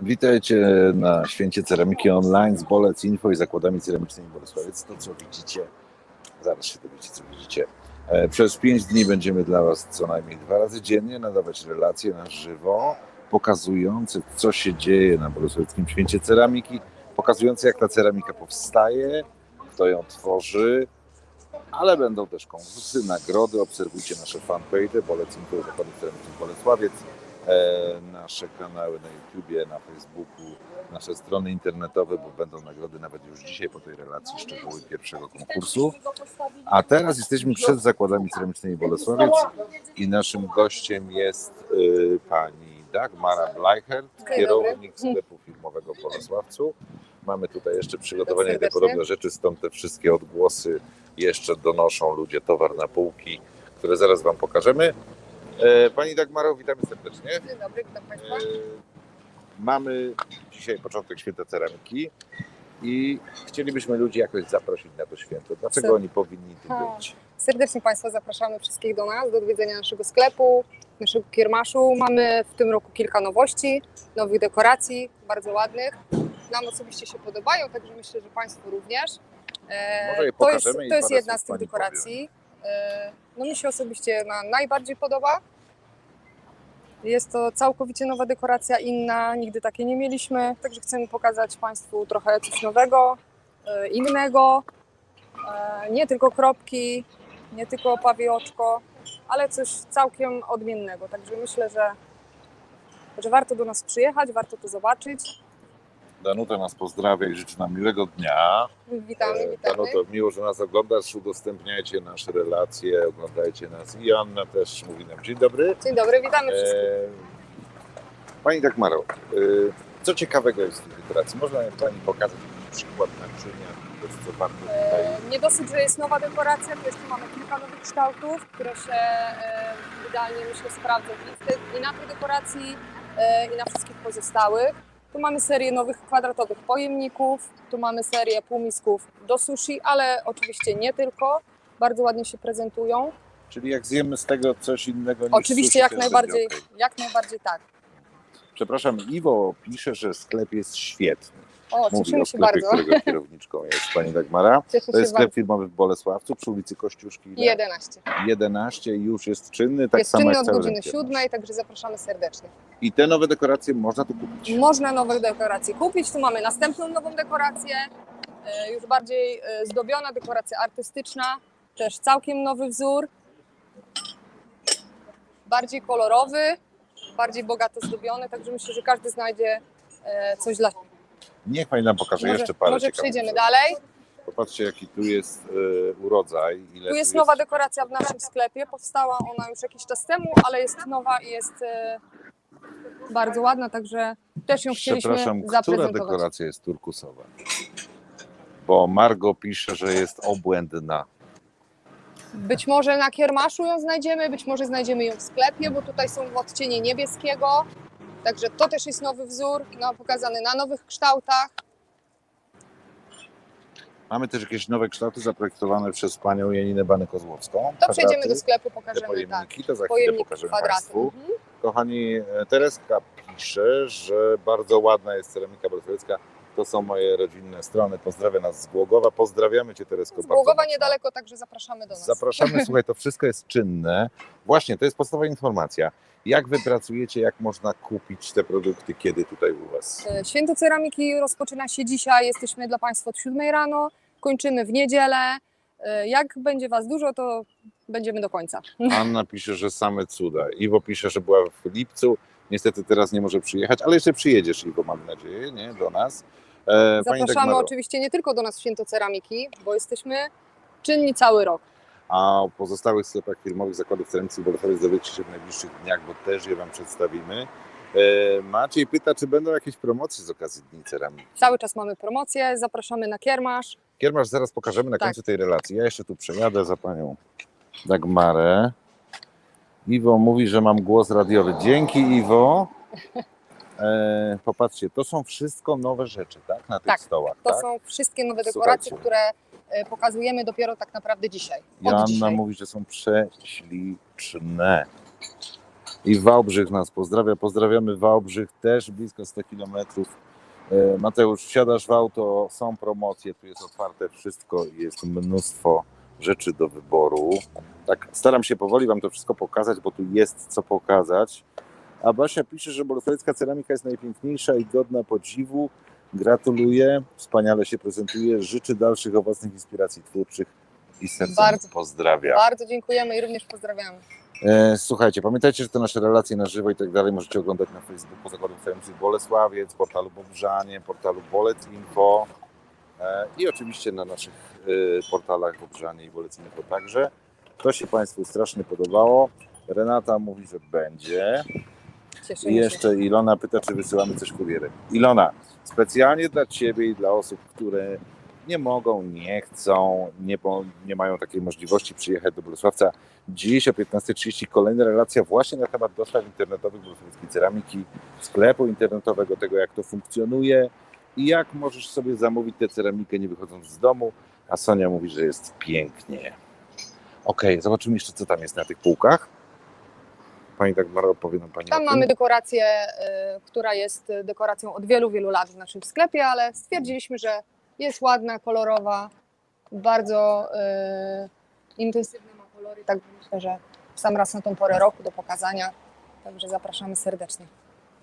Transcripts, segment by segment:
Witajcie na Święcie Ceramiki Online z Bolec Info i zakładami ceramicznymi Bolesławiec. To co widzicie, zaraz się dowiecie co widzicie. E, Przez pięć dni będziemy dla Was co najmniej dwa razy dziennie nadawać relacje na żywo, pokazujące co się dzieje na Bolesławickim Święcie Ceramiki, pokazujące jak ta ceramika powstaje, kto ją tworzy, ale będą też konkursy, nagrody. Obserwujcie nasze fanpage Bolec Info i zakłady ceramicznych Bolesławiec nasze kanały na YouTubie, na Facebooku, nasze strony internetowe, bo będą nagrody nawet już dzisiaj po tej relacji szczegóły pierwszego konkursu. A teraz jesteśmy przed zakładami ceramicznymi Bolesławiec i naszym gościem jest y, pani Dagmara Bleichert, kierownik sklepu filmowego w Bolesławcu. Mamy tutaj jeszcze przygotowanie i te podobne rzeczy, stąd te wszystkie odgłosy jeszcze donoszą ludzie towar na półki, które zaraz Wam pokażemy. E, Pani Dagmaro, witamy serdecznie. Dzień dobry, witam Państwa. E, Mamy dzisiaj początek święta ceramiki i chcielibyśmy ludzi jakoś zaprosić na to święto. Dlaczego oni powinni tu być? Serdecznie Państwa zapraszamy wszystkich do nas, do odwiedzenia naszego sklepu, naszego kiermaszu. Mamy w tym roku kilka nowości, nowych dekoracji, bardzo ładnych. Nam osobiście się podobają, także myślę, że Państwu również. E, Może je to jest, pokażemy i to jest parę jedna słów z tych pani dekoracji. E, no mi się osobiście na najbardziej podoba. Jest to całkowicie nowa dekoracja, inna, nigdy takiej nie mieliśmy, także chcemy pokazać Państwu trochę coś nowego, e, innego. E, Nie tylko kropki, nie tylko opawie oczko, ale coś całkiem odmiennego. Także myślę, że, że warto do nas przyjechać, warto to zobaczyć. Danuta nas pozdrawia i życzy nam miłego dnia. Witamy, E, witamy. Danuto, miło, że nas oglądasz. Udostępniajcie nasze relacje, oglądajcie nas. I Anna też mówi nam dzień dobry. Dzień dobry, witamy wszystkich. E, Pani Dagmaro, e, co ciekawego jest w tej dekoracji? Można Pani pokazać jakiś przykład naczynia, to jest co warto tutaj... E, Nie dosyć, że jest nowa dekoracja, to jeszcze mamy kilka nowych kształtów, które się idealnie myślę sprawdzą i, na tej dekoracji, i na wszystkich pozostałych. Tu mamy serię nowych kwadratowych pojemników, tu mamy serię półmisków do sushi, ale oczywiście nie tylko. Bardzo ładnie się prezentują. Czyli jak zjemy z tego coś innego niż Oczywiście sushi, jak to będzie najbardziej, okej. jak najbardziej tak. Przepraszam, Iwo pisze, że sklep jest świetny. O, Mówi cieszymy o się sklepie, bardzo. którego kierowniczką jest pani Dagmara. Cieszę To jest sklep bardzo. firmowy w Bolesławcu przy ulicy Kościuszki. ile? 11. 11 i już jest czynny, tak jest samo czynny jak od godziny rynek. 7, także zapraszamy serdecznie. I te nowe dekoracje można tu kupić. Można nowe dekoracje kupić. Tu mamy następną nową dekorację, e, już bardziej e, zdobiona, dekoracja artystyczna, też całkiem nowy wzór. Bardziej kolorowy, bardziej bogato zdobiony, także myślę, że każdy znajdzie e, coś dla siebie. Niech pani nam pokaże Może, jeszcze parę może przejdziemy rzeczy. dalej. Popatrzcie jaki tu jest e, urodzaj. Ile Tu jest nowa dekoracja w naszym sklepie. Powstała ona już jakiś czas temu, ale jest nowa i jest e, bardzo ładna, także też ją chcieliśmy Przepraszam, która zaprezentować. dekoracja jest turkusowa? Bo Margo pisze, że jest obłędna. Być może na kiermaszu ją znajdziemy, być może znajdziemy ją w sklepie, bo tutaj są w odcienie niebieskiego. Także to też jest nowy wzór, no, pokazany na nowych kształtach. Mamy też jakieś nowe kształty zaprojektowane przez panią Janinę Bany-Kozłowską. To przejdziemy do Kwadraty, sklepu, pokażemy tak. pojemniki, to za chwilę Pojemnik pokażemy kwadraty. Państwu. Mhm. Kochani, e, Tereska pisze, że bardzo ładna jest ceramika bolesławicka. To są moje rodzinne strony. Pozdrawia nas z Głogowa. Pozdrawiamy Cię Teresko Z bardzo Głogowa mocno. niedaleko, także zapraszamy do nas. Zapraszamy, słuchaj, to wszystko jest czynne. Właśnie, to jest podstawowa informacja. Jak Wy pracujecie, jak można kupić te produkty, kiedy tutaj u Was? E, Święto Ceramiki rozpoczyna się dzisiaj. Jesteśmy dla Państwa od 7 rano, kończymy w niedzielę. E, Jak będzie Was dużo, to będziemy do końca. Anna pisze, że same cuda. Iwo pisze, że była w lipcu. Niestety teraz nie może przyjechać, ale jeszcze przyjedziesz, Iwo, mam nadzieję, nie? Do nas. E, Pani Zapraszamy Dagmaro, oczywiście nie tylko do nas w Święto Ceramiki, bo jesteśmy czynni cały rok. A o pozostałych sklepach firmowych zakładów ceramiki Bolesławiec dowiecie się w najbliższych dniach, bo też je Wam przedstawimy. E, Maciej pyta, czy będą jakieś promocje z okazji Dni Ceramiki. Cały czas mamy promocję, zapraszamy na kiermasz. Kiermasz zaraz pokażemy na Tak. końcu tej relacji. Ja jeszcze tu przejadę za Panią Dagmarę. Iwo mówi, że mam głos radiowy. Dzięki Iwo. E, popatrzcie, to są wszystko nowe rzeczy, tak? Na tych Tak, stołach, To tak? są wszystkie nowe dekoracje, Słuchajcie. które e, pokazujemy dopiero tak naprawdę dzisiaj. Joanna dzisiaj. mówi, że są prześliczne. I Wałbrzych nas pozdrawia. Pozdrawiamy Wałbrzych, też blisko 100 kilometrów. E, Mateusz, wsiadasz w auto, są promocje, tu jest otwarte wszystko i jest mnóstwo rzeczy do wyboru. Tak, staram się powoli Wam to wszystko pokazać, bo tu jest co pokazać. A Basia pisze, że bolesławicka ceramika jest najpiękniejsza i godna podziwu. Gratuluję, wspaniale się prezentuje. Życzę dalszych owocnych inspiracji twórczych i Bardzo. pozdrawiam. Bardzo dziękujemy i również pozdrawiamy. E, Słuchajcie, pamiętajcie, że te nasze relacje na żywo i tak dalej możecie oglądać na Facebooku Zakładu Ceramiców Bolesławiec, portalu Bobrzanie, portalu Bolec Info e, i oczywiście na naszych e, portalach Bobrzanie i Bolec Info także. To się Państwu strasznie podobało. Renata mówi, że będzie. Cieszymy I się. jeszcze Ilona pyta, czy wysyłamy coś kurierem. Ilona, specjalnie dla Ciebie i dla osób, które nie mogą, nie chcą, nie, nie mają takiej możliwości przyjechać do Bolesławca. Dziś o 15.30 kolejna relacja właśnie na temat dostaw internetowych bolesławskiej ceramiki, sklepu internetowego, tego jak to funkcjonuje i jak możesz sobie zamówić tę ceramikę nie wychodząc z domu. A Sonia mówi, że jest pięknie. Okej, zobaczymy jeszcze co tam jest na tych półkach. Pani Dagmara opowie nam Pani Tam mamy dekorację, y, która jest dekoracją od wielu, wielu lat w naszym sklepie, ale stwierdziliśmy, że jest ładna, kolorowa, bardzo y, intensywne ma kolory, tak myślę, że w sam raz na tą porę roku do pokazania. Także zapraszamy serdecznie.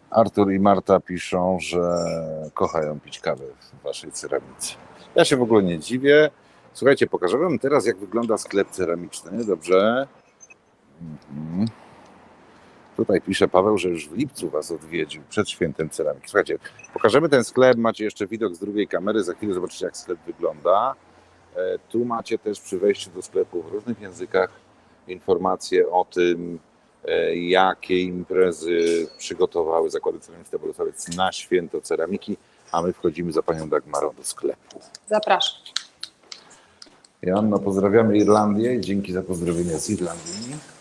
Artur i Marta piszą, że kochają pić kawę w waszej ceramice. Ja się w ogóle nie dziwię. Słuchajcie, pokażę wam teraz, jak wygląda sklep ceramiczny. Dobrze. Mhm. Tutaj pisze Paweł, że już w lipcu was odwiedził przed świętem ceramiki. Słuchajcie, pokażemy ten sklep. Macie jeszcze widok z drugiej kamery. Za chwilę zobaczycie, jak sklep wygląda. E, Tu macie też przy wejściu do sklepu w różnych językach informacje o tym, e, jakie imprezy przygotowały zakłady ceramiczne Bolesławiec na święto ceramiki, a my wchodzimy za panią Dagmarą do sklepu. Zapraszam. Joanna, pozdrawiamy Irlandię i dzięki za pozdrowienia z Irlandii.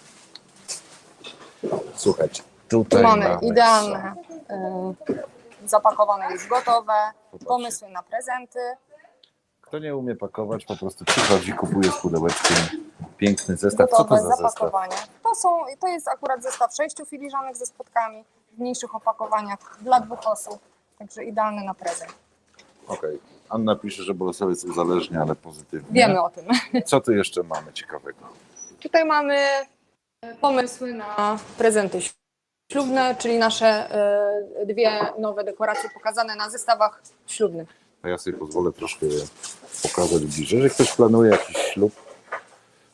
Słuchajcie, tutaj mamy mamy idealne, y, zapakowane już gotowe, pomysły na prezenty. Kto nie umie pakować, po prostu przychodzi, kupuje z pudełeczkiem piękny zestaw. Co to gotowe za zestaw? zapakowania. To, są, to jest akurat zestaw sześciu filiżanek ze spotkami w mniejszych opakowaniach dla dwóch osób. Także idealny na prezent. Okej. Anna pisze, że Bolesławiec uzależnia, ale pozytywnie. Wiemy o tym. Co tu jeszcze mamy ciekawego? Tutaj mamy pomysły na prezenty ślubne, czyli nasze e, dwie nowe dekoracje pokazane na zestawach ślubnych. A ja sobie pozwolę troszkę pokazać bliżej. Jeżeli ktoś planuje jakiś ślub,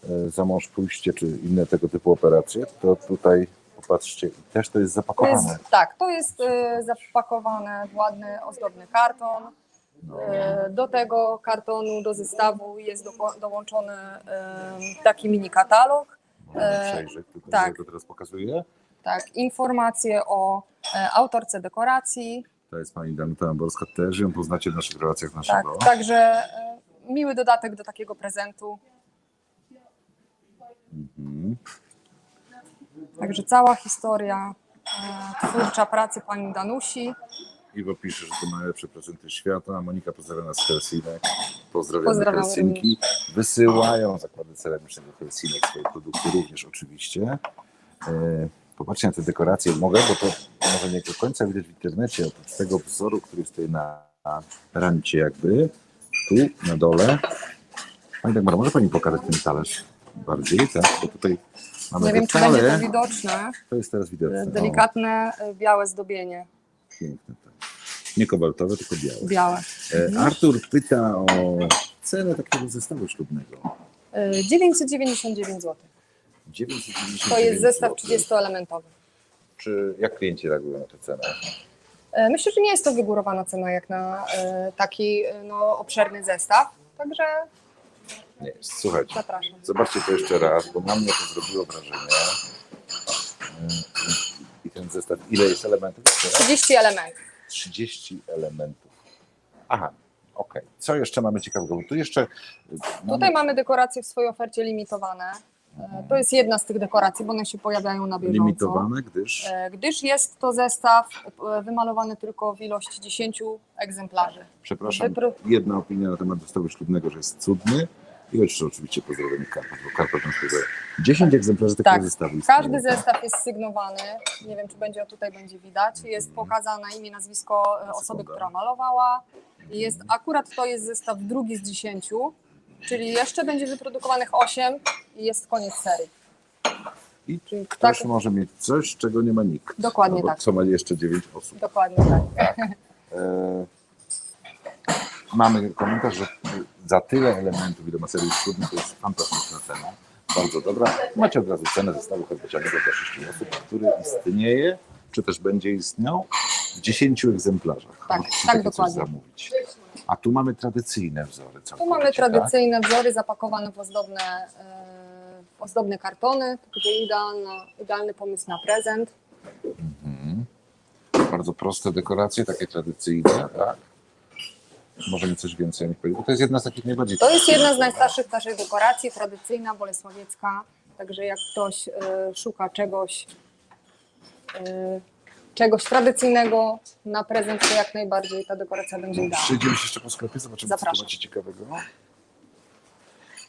e, za mąż pójście czy inne tego typu operacje, to tutaj popatrzcie, też to jest To zapakowane. jest, tak, to jest e, zapakowane w ładny, ozdobny karton. No. Do tego kartonu, do zestawu jest do, dołączony taki mini katalog. Mamy przejrzeć, tutaj tak. to teraz pokazuję. Tak, informacje o e, autorce dekoracji. To jest pani Danuta Amborska, też ją poznacie w naszych relacjach na Tak, także e, miły dodatek do takiego prezentu. Mhm. Także cała historia e, twórcza pracy pani Danusi. Iwo pisze, że to najlepsze prezenty świata. Monika pozdrawia z Helsinek. Pozdrawiamy Pozdrawiamy Helsinki. Wysyłają zakłady ceramiczne do Helsinek swoje produkty również oczywiście. E, Popatrzcie na te dekoracje. Mogę, bo to może nie do końca widać w internecie. Oprócz tego wzoru, który jest tutaj na, rancie jakby, tu na dole. Pani Dagmara, może Pani pokazać ten talerz bardziej, tak? Bo tutaj mamy Nie wiem, czy będzie to widoczne. To jest teraz widoczne. E, O, Delikatne e, białe zdobienie. piękne. Nie kobaltowe, tylko białe. Białe. E, Artur pyta o cenę takiego zestawu ślubnego. E, 999 zł. 999 To jest zestaw zł. 30-elementowy. Czy jak klienci reagują na tę cenę? E, Myślę, że nie jest to wygórowana cena jak na e, taki e, no, obszerny zestaw. Także Nie. Słuchajcie, zapraszam. zobaczcie to jeszcze raz, bo na mnie to zrobiło wrażenie. E, I ten zestaw, ile jest elementów? Jeszcze raz? 30 elementów. 30 elementów. Aha, okej. Co jeszcze mamy ciekawego? Tu jeszcze mamy... Tutaj mamy dekoracje w swojej ofercie limitowane. E, To jest jedna z tych dekoracji, bo one się pojawiają na bieżąco. limitowane, gdyż E, Gdyż jest to zestaw e, wymalowany tylko w ilości 10 egzemplarzy. Przepraszam, Wypro- jedna opinia na temat zestawu ślubnego, że jest cudny, I jeszcze oczywiście pozdrawiam Karpat, bo Karpat nam powiedział 10 egzemplarzy takiego Tak. zestawu istnieje. Każdy zestaw jest sygnowany. Nie wiem, czy będzie tutaj będzie widać. Jest pokazane imię, nazwisko e, osoby, Sekunda. która malowała. I Jest akurat to jest zestaw drugi z 10, czyli jeszcze będzie wyprodukowanych 8 i jest koniec serii. I ktoś tak, może mieć coś, czego nie ma nikt. Dokładnie no bo tak. Co ma jeszcze 9 osób. dokładnie tak. E, mamy komentarz, że za tyle elementów, ile ma serii ślubnych, to jest fantastyczna cena. Bardzo dobra. Macie od razu cenę zestawu herbicianego dla 6 osób, który istnieje, czy też będzie istniał w 10 egzemplarzach. Tak, Możecie tak, dokładnie. zamówić. A tu mamy tradycyjne wzory. Tu mamy tak? tradycyjne wzory zapakowane w ozdobne, e, w ozdobne kartony. To idealna, idealny pomysł na prezent. Mhm. Bardzo proste dekoracje, takie tradycyjne, tak? Może mi coś więcej o nich powiedzieć, bo to jest jedna z takich najbardziej... To jest jedna z najstarszych naszych dekoracji, tradycyjna, bolesławiecka. Także jak ktoś e, szuka czegoś, e, czegoś tradycyjnego na prezent, to jak najbardziej ta dekoracja będzie idealna. Przyjdziemy się jeszcze po sklepie, zobaczymy, co tu Zapraszam. macie ciekawego.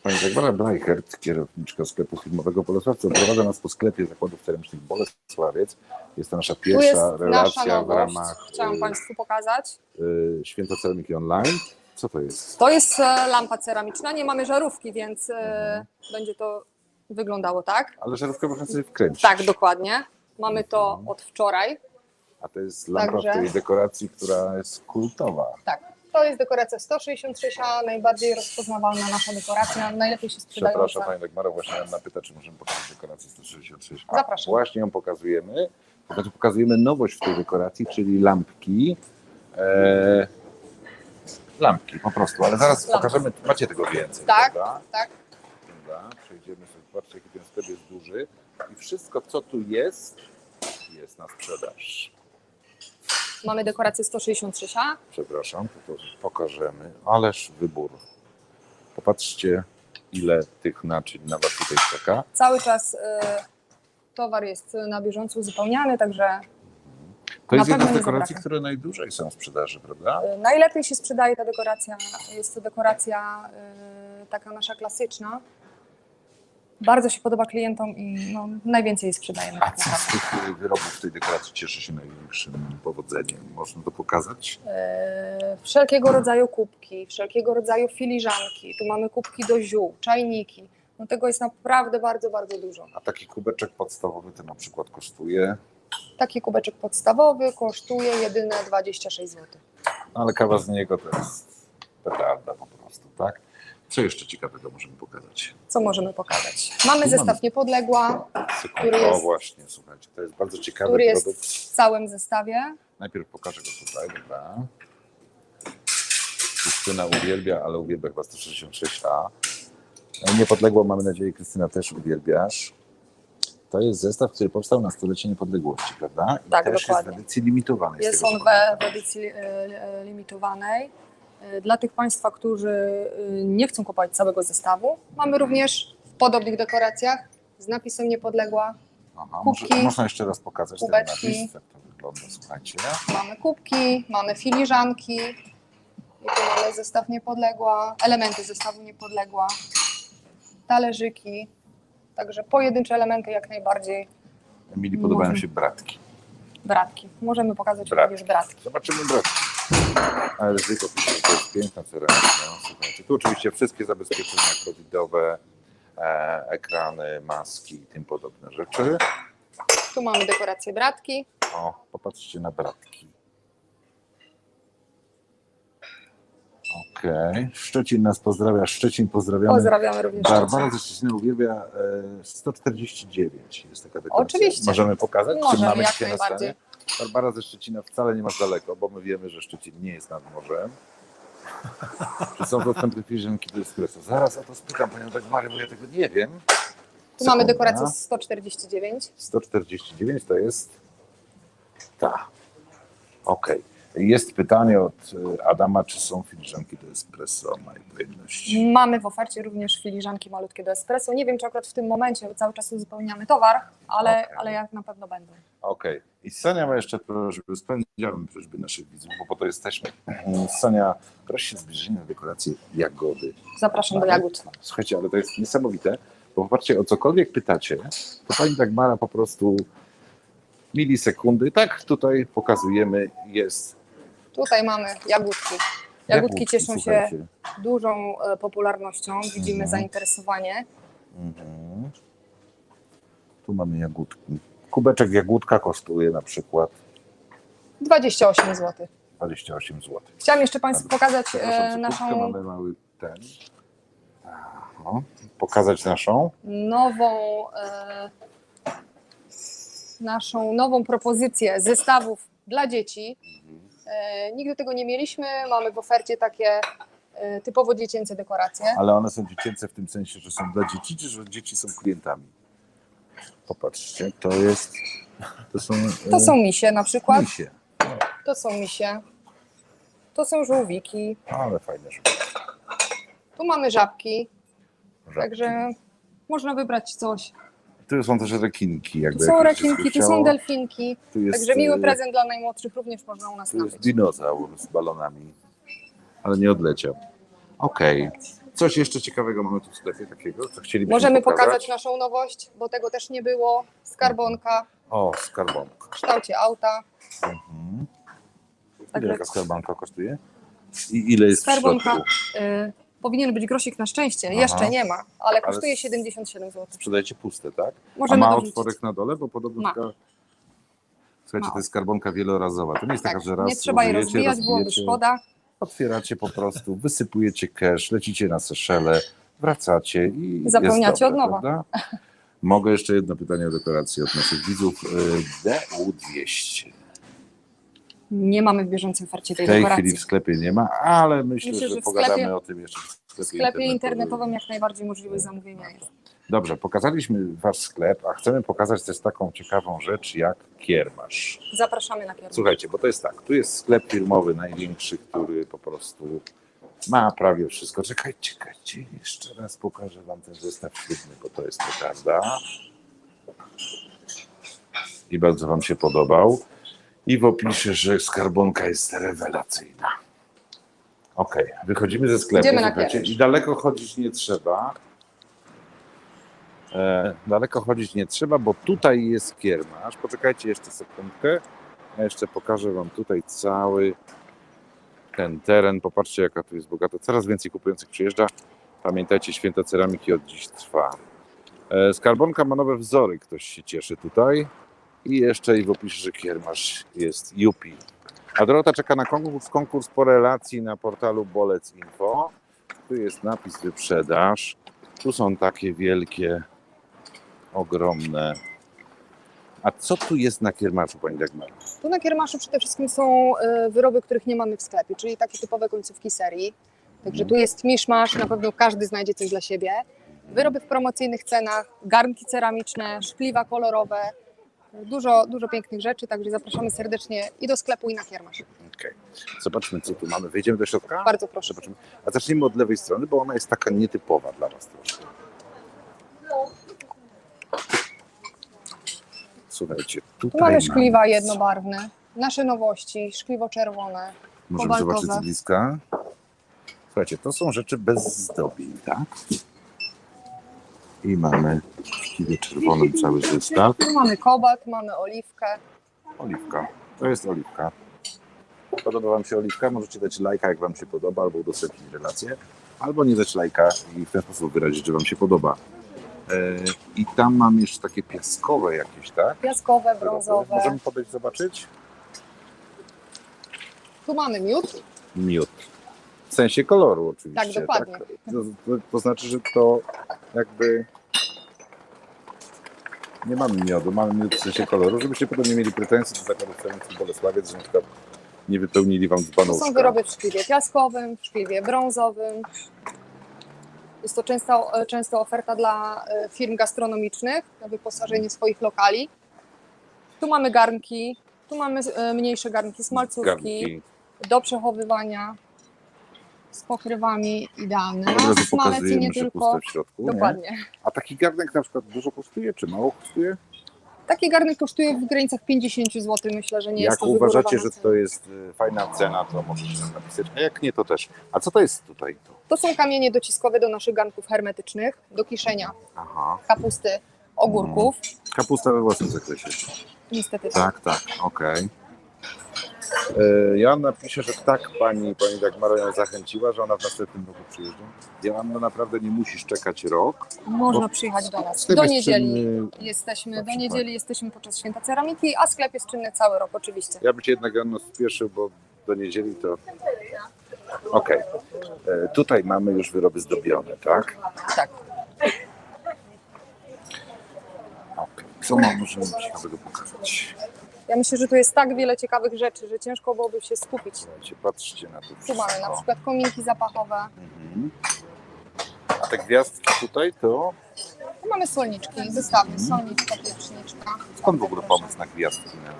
Pani Dagmara Bleichert, kierowniczka sklepu filmowego Bolesławca, prowadza nas po sklepie zakładów termicznych Bolesławiec. Jest to nasza Tu jest pierwsza nasza relacja w ramach chciałam y, Państwu pokazać. y, Święta Ceramiki Online. Co to jest? To jest e, lampa ceramiczna, nie mamy żarówki, więc e, Mhm. będzie to wyglądało tak. Ale żarówkę można sobie wkręcić. Tak, dokładnie. Mamy to od wczoraj. A to jest lampa Także- w tej dekoracji, która jest kultowa. Tak. To jest dekoracja 166, najbardziej rozpoznawalna nasza dekoracja, najlepiej się sprzedająca. Przepraszam Pani Dagmara, właśnie Anna pyta, czy możemy pokazać dekorację 166. A, Zapraszam. Właśnie ją pokazujemy. Pokazujemy nowość w tej dekoracji, czyli lampki. E, lampki po prostu, ale zaraz Lampki. pokażemy, macie tego więcej, Tak. prawda? Tak. Dobra, przejdziemy sobie, zobaczcie jaki ten sklep jest duży i wszystko co tu jest, jest na sprzedaż. Mamy dekorację 163. Przepraszam, to, pokażemy, ależ wybór. Popatrzcie ile tych naczyń na Was tutaj czeka. Cały czas e, towar jest na bieżąco uzupełniany, także To jest jedna z dekoracji, które najdłużej są w sprzedaży, prawda? e, najlepiej się sprzedaje ta dekoracja. Jest to dekoracja e, taka nasza klasyczna. Bardzo się podoba klientom i no, najwięcej sprzedajemy. A tak co z naprawdę. tych wyrobów w tej dekoracji cieszy się największym powodzeniem? Można to pokazać? E, wszelkiego rodzaju kubki, wszelkiego rodzaju filiżanki. Tu mamy kubki do ziół, czajniki. No tego jest naprawdę bardzo, bardzo dużo. A taki kubeczek podstawowy to na przykład kosztuje, Taki kubeczek podstawowy kosztuje jedyne 26 zł. no ale kawa z niego to jest petarda po prostu? Co jeszcze ciekawego możemy pokazać? Co możemy pokazać? Mamy Tu zestaw mamy. Niepodległa, Sekund- Który O jest- właśnie, słuchajcie, to jest bardzo ciekawy który jest produkt. w całym zestawie. Najpierw pokażę go tutaj, dobra. Krystyna uwielbia, ale uwielbia chyba 166A. Niepodległą, mamy nadzieję, Krystyna też uwielbiasz. To jest zestaw, który powstał na stulecie niepodległości, prawda? I Tak, też dokładnie. jest w edycji limitowanej. z Jest tego, on co w, pamiętam. edycji e, e, limitowanej. E, Dla tych Państwa, którzy e, nie chcą kupować całego zestawu, mamy również w podobnych dekoracjach z napisem Niepodległa. Aha, kubki, może, można jeszcze raz pokazać kubeczki. ten napis, jak to wygląda, słuchajcie. Mamy kubki, mamy filiżanki. I tu mamy zestaw Niepodległa, elementy zestawu Niepodległa, talerzyki. Także pojedyncze elementy jak najbardziej Emilii podobają Można. się bratki. bratki. Możemy pokazać Bratki. również bratki. Zobaczymy bratki. Ale że to jest piękna ceramika. Słuchajcie, tu oczywiście wszystkie zabezpieczenia covidowe, e, ekrany, maski i tym podobne rzeczy. Tu mamy dekorację bratki. O, popatrzcie na bratki. Okej. Szczecin nas pozdrawia. Szczecin pozdrawiamy. Pozdrawiamy również. Barbara ze Szczecina uwielbia e, 149. Jest taka dekoracja. Oczywiście. Możemy pokazać? Czy Możemy, mamy jak dzisiaj na najbardziej. stanie? Barbara ze Szczecina wcale nie masz daleko, bo my wiemy, że Szczecin nie jest nad morzem. Czy są dostępne filiżanki do espresso? Zaraz o to spytam Panią Dagmary, bo ja tego nie wiem. Tu mamy Sekunda. dekorację 149. 149 to jest ta. Okej. Jest pytanie od y, Adama, czy są filiżanki do espresso mojej pojemności. Mamy w ofercie również filiżanki malutkie do espresso. Nie wiem, czy akurat w tym momencie, bo cały czas uzupełniamy towar, ale, Okej. ale jak na pewno będą. Okej. I Sonia ma jeszcze prośbę, spędziłem prośby naszych widzów, bo po to jesteśmy. Sonia prosi o zbliżenie na dekorację jagody. Zapraszam do jagód. Słuchajcie, ale to jest niesamowite, bo popatrzcie, o cokolwiek pytacie, to pani Dagmara po prostu milisekundy, tak tutaj pokazujemy, jest Tutaj mamy jagódki. Jagódki cieszą się słuchajcie. dużą e, popularnością, widzimy Mhm. zainteresowanie. Mhm. Tu mamy jagódki. Kubeczek jagódka kosztuje na przykład 28 zł. 28 zł. Chciałam jeszcze Państwu pokazać e, naszą mamy mały ten. No, pokazać naszą. nową e, naszą nową propozycję zestawów dla dzieci. E, nigdy tego nie mieliśmy. Mamy w ofercie takie e, typowo dziecięce dekoracje. Ale one są dziecięce w tym sensie, że są dla dzieci, czy że dzieci są klientami? Popatrzcie, to jest. To są. To są misie na przykład. Misie. To są misie. To są żółwiki. Ale fajne rzeczy. Tu mamy żabki. Żabki. Także można wybrać coś. Tu są też rekinki. Jakby Tu są rekinki, tu są delfinki. Tu jest, Także miły e, prezent dla najmłodszych również można u nas Tu jest nabyć. dinozaur z balonami. Ale nie odleciał. Okej. Coś jeszcze ciekawego mamy tu w sklepie takiego, co chcielibyśmy Możemy pokazać? pokazać naszą nowość, bo tego też nie było. Skarbonka O, skarbonka. w kształcie auta. Mhm. Ile Także- taka skarbonka kosztuje? I ile jest Skarbonka. w środku? Y, powinien być grosik na szczęście. Aha. Jeszcze nie ma, ale kosztuje s- 77 zł. Sprzedajecie puste, tak? Możemy A ma dorzucić. otworek na dole, bo podobno Ma. taka... Słuchajcie, Ma. to jest skarbonka wielorazowa. To nie jest Tak, taka, że raz nie trzeba jej użyjecie, rozbijać, byłoby rozbijecie, szkoda. Otwieracie po prostu, wysypujecie cash, lecicie na Seszele, wracacie i zapełniacie dobre, od nowa. Prawda? Mogę jeszcze jedno pytanie o dekorację od naszych widzów. Y, DU200. Nie mamy w bieżącej ofercie W tej tej dekoracji. chwili w sklepie nie ma, ale myślę, Myślę, że, że w pogadamy sklepie- o tym jeszcze w sklepie, W sklepie internetowym jak najbardziej możliwość zamówienia jest. Dobrze, pokazaliśmy wasz sklep, a chcemy pokazać też taką ciekawą rzecz jak kiermasz. Zapraszamy na kierunek. Słuchajcie, bo to jest tak, tu jest sklep firmowy największy, który po prostu ma prawie wszystko. Czekajcie, czekajcie, jeszcze raz pokażę wam ten zestaw ślubny, bo to jest petarda. I bardzo wam się podobał. I w opisie, że skarbonka jest rewelacyjna. Okej, wychodzimy ze sklepu. Idziemy na słuchajcie, kierunku. I daleko chodzić nie trzeba. E, daleko chodzić nie trzeba, bo tutaj jest kiermasz. Poczekajcie jeszcze sekundkę. Ja jeszcze pokażę Wam tutaj cały ten teren. Popatrzcie, jaka tu jest bogata. Coraz więcej kupujących przyjeżdża. Pamiętajcie, święta ceramiki od dziś trwa. E, Skarbonka ma nowe wzory, ktoś się cieszy tutaj. I jeszcze i w opisie, że kiermasz jest Jupi. A Dorota czeka na konkurs, konkurs po relacji na portalu Bolec Info. Tu jest napis wyprzedaż. Tu są takie wielkie, ogromne. A co tu jest na kiermaszu, Pani Dagmar? Tu na kiermaszu przede wszystkim są e, wyroby, których nie mamy w sklepie, czyli takie typowe końcówki serii. Także tu jest miszmasz, na pewno każdy znajdzie coś dla siebie. Wyroby w promocyjnych cenach, garnki ceramiczne, szkliwa kolorowe, dużo, dużo pięknych rzeczy, także zapraszamy serdecznie i do sklepu, i na kiermasz. Okej. Zobaczmy, co tu mamy. Wejdziemy do środka? Bardzo proszę. Zobaczymy. A zacznijmy od lewej strony, bo ona jest taka nietypowa dla Was troszkę. Słuchajcie, Tu tutaj mamy szkliwa jednobarwne, nasze nowości, szkliwo czerwone. Możemy zobaczyć z bliska. Słuchajcie, to są rzeczy bez zdobień, tak? I mamy w szkliwie czerwonym cały zestaw. Mamy kobalt, mamy oliwkę. Oliwka. To jest oliwka. Podoba Wam się oliwka? Możecie dać lajka, jak Wam się podoba, albo udostępnić relację, albo nie dać lajka i w ten sposób wyrazić, że Wam się podoba. E, I tam mam jeszcze takie piaskowe jakieś, tak? Piaskowe, brązowe. Możemy podejść zobaczyć? Tu mamy miód. Miód. W sensie koloru oczywiście. Tak, dokładnie. To, to, to znaczy, że to jakby nie mamy miodu, mamy miód w sensie koloru, żebyście potem nie mieli pretensji do zakładów celnych Bolesławiec, że na przykład nie wypełnili wam To dzbanówka. są wyroby w szkliwie piaskowym, w szkliwie brązowym. Jest to często, często oferta dla e, firm gastronomicznych na wyposażenie swoich lokali. Tu mamy garnki Tu mamy e, mniejsze garnki smalcówki Garnki. do przechowywania z pokrywami idealne. Od razu smalec i pokazujemy, nie że tylko. puste w środku. Nie? Dokładnie. A taki garnek na przykład dużo kosztuje, czy mało kosztuje? Taki garnek kosztuje w granicach 50 zł. Myślę, że nie jest jak to uważacie, wygórowana że cena. to jest y, fajna cena, to możecie nam napisać. A jak nie, to też. A co to jest tutaj? To? To są kamienie dociskowe do naszych garnków hermetycznych, do kiszenia Aha. kapusty, ogórków. Kapusta we własnym zakresie. Niestety. Tak, tak, okej. E, Joanna pisze, że tak pani, pani Dagmara ją zachęciła, że ona w następnym roku przyjeżdża. Joanna, naprawdę nie musisz czekać rok. Można przyjechać do nas. Do niedzieli czynny. jesteśmy, do niedzieli jesteśmy podczas święta ceramiki, a sklep jest czynny cały rok oczywiście. Ja bym cię jednak Joanna spieszył, bo do niedzieli to... Okej. E, Tutaj mamy już wyroby zdobione, tak? Tak. Okej. Co mam możemy ciekawego pokazać? Ja myślę, że tu jest tak wiele ciekawych rzeczy, że ciężko byłoby się skupić. Słuchajcie, patrzcie na to Tu mamy na przykład kominki zapachowe, Mhm. A te gwiazdki tutaj to tu mamy solniczki, zestawy, solniczka, pieczniczka. skąd w ogóle pomysł na gwiazdki na?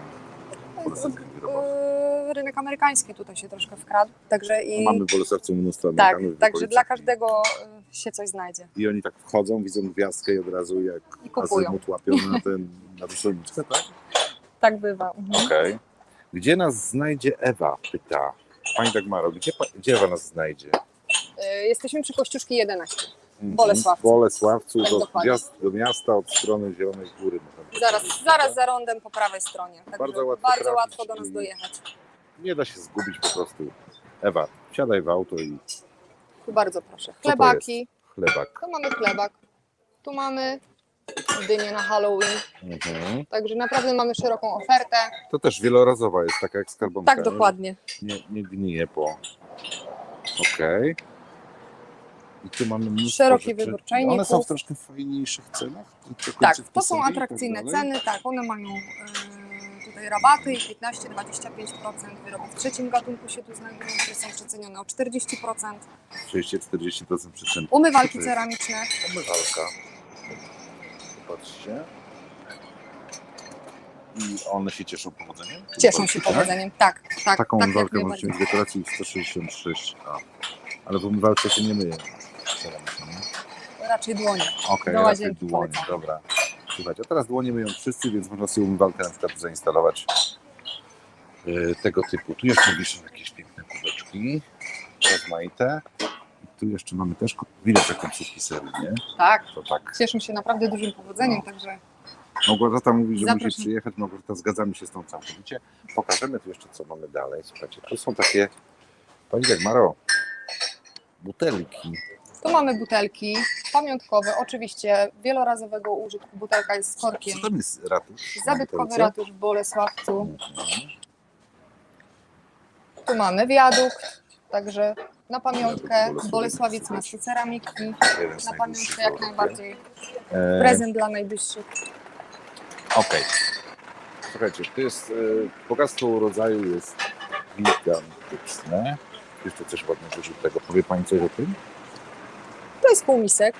Yy, Rynek amerykański tutaj się troszkę wkradł, także i Mamy w bolesławcu mnóstwo tak, Amerykanów w także okolicach dla każdego yy, się coś znajdzie. I oni tak wchodzą, widzą gwiazdkę i od razu jak I kupują. azymut łapią na ten na tak? Tak bywa. Mhm. Okej. Gdzie nas znajdzie Ewa? Pyta. Pani Dagmaro, gdzie, pa- gdzie Ewa nas znajdzie? Yy, Jesteśmy przy Kościuszki 11. Mhm. Bolesławcu. W Bolesławcu Tak, do, dokładnie. gwiazd, do miasta od strony Zielonej Góry. można powiedzieć. Zaraz, zaraz za rondem po prawej stronie. Także Bardzo łatwo bardzo trafić łatwo do nas i- dojechać. Nie da się zgubić po prostu. Ewa, wsiadaj w auto i Tu bardzo proszę. to Chlebaki. chlebak. Tu mamy chlebak. Tu mamy dynię na Halloween. Mhm. Także naprawdę mamy szeroką ofertę. To też wielorazowa jest, taka jak skarbonka. Tak, dokładnie. Nie, nie gnije po. Okej. I tu mamy mnóstwo Szeroki rzeczy. wybór czajników. One są w troszkę fajniejszych cenach? Tak, końcówki to są sobie i tak atrakcyjne dalej? ceny. Tak, one mają e, tutaj rabaty i 15-25%. Wyroby w trzecim gatunku się tu znajdują, które są przecenione o 40%. 30-40% przyczyn. Umywalki ceramiczne. Umywalka. Patrzcie. I one się cieszą powodzeniem? Cieszą się Tak? powodzeniem. Tak, tak. Taką tak, jak możecie najbardziej. mieć w dekoracji 166A. Ale w umywalce się nie myje. Raczej dłonie. Okej, Do raczej dłonie, dobra. Słuchajcie, a teraz dłonie myją wszyscy, więc można sobie umywalkę na przykład zainstalować yy, tego typu. Tu jeszcze wiszą jakieś piękne kubeczki, rozmaite. I tu jeszcze mamy też, widać te końcówki serii, nie? Tak. To tak. Cieszą się naprawdę dużym powodzeniem, No. także Małgorzata mówi, że musi przyjechać. Małgorzata, zgadzamy się z tą całkowicie. Pokażemy tu jeszcze, co mamy dalej. Słuchajcie, tu są takie, pani Maro, butelki. tu mamy butelki pamiątkowe, oczywiście wielorazowego użytku. Butelka jest z korkiem. Co tam jest ratusz? Zabytkowy ratusz w Bolesławcu. Mhm. Tu mamy wiadukt, także na pamiątkę Bolesławiec. Miasto ceramiki. Na pamiątkę jak najbardziej. E, Prezent dla najbliższych. Okej. Słuchajcie, to jest, e, bogactwo urodzaju jest gigantyczne. Jeszcze coś ładnego żółtego. Powie Pani coś o tym? To jest półmisek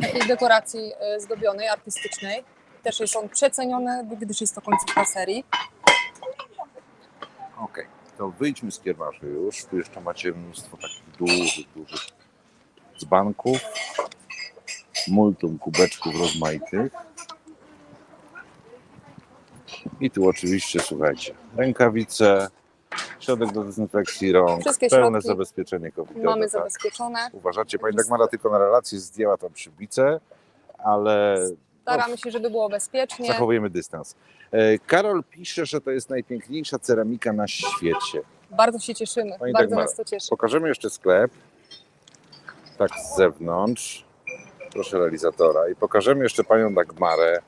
takiej dekoracji e, zdobionej, artystycznej. Też jest on przeceniony, gdyż jest to końcówka serii. Okej. To wyjdźmy z kiermaszy już. Tu jeszcze macie mnóstwo takich dużych, dużych dzbanków. Multum kubeczków rozmaitych. I tu oczywiście, słuchajcie, rękawice, środek do dezynfekcji rąk, Wszystkie pełne środki zabezpieczenie covidowe. Mamy tak. zabezpieczone. Uważacie, pani Dagmara tylko na relację zdjęła tą przybicę, ale Staramy się, żeby było bezpiecznie. zachowujemy dystans. E, Karol pisze, że to jest najpiękniejsza ceramika na świecie. Bardzo się cieszymy. Pani Bardzo Dagmara, nas to cieszy. Pokażemy jeszcze sklep, tak z zewnątrz, proszę realizatora, i pokażemy jeszcze panią Dagmarę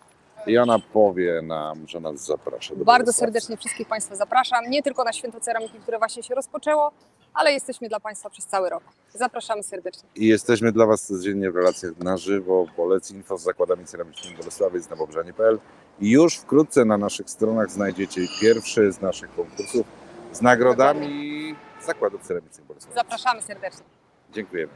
i ona powie nam, że nas zaprasza. do Bardzo serdecznie wszystkich Państwa zapraszam. Nie tylko na święto ceramiki, które właśnie się rozpoczęło, ale jesteśmy dla Państwa przez cały rok. Zapraszamy serdecznie. I jesteśmy dla Was codziennie w relacjach na żywo. Bolec Info z zakładami ceramicznymi Bolesławiec na bobrzanie.pl i już wkrótce na naszych stronach znajdziecie pierwszy z naszych konkursów z nagrodami zakładów ceramicznych Bolesławiec. Zapraszamy serdecznie. Dziękujemy.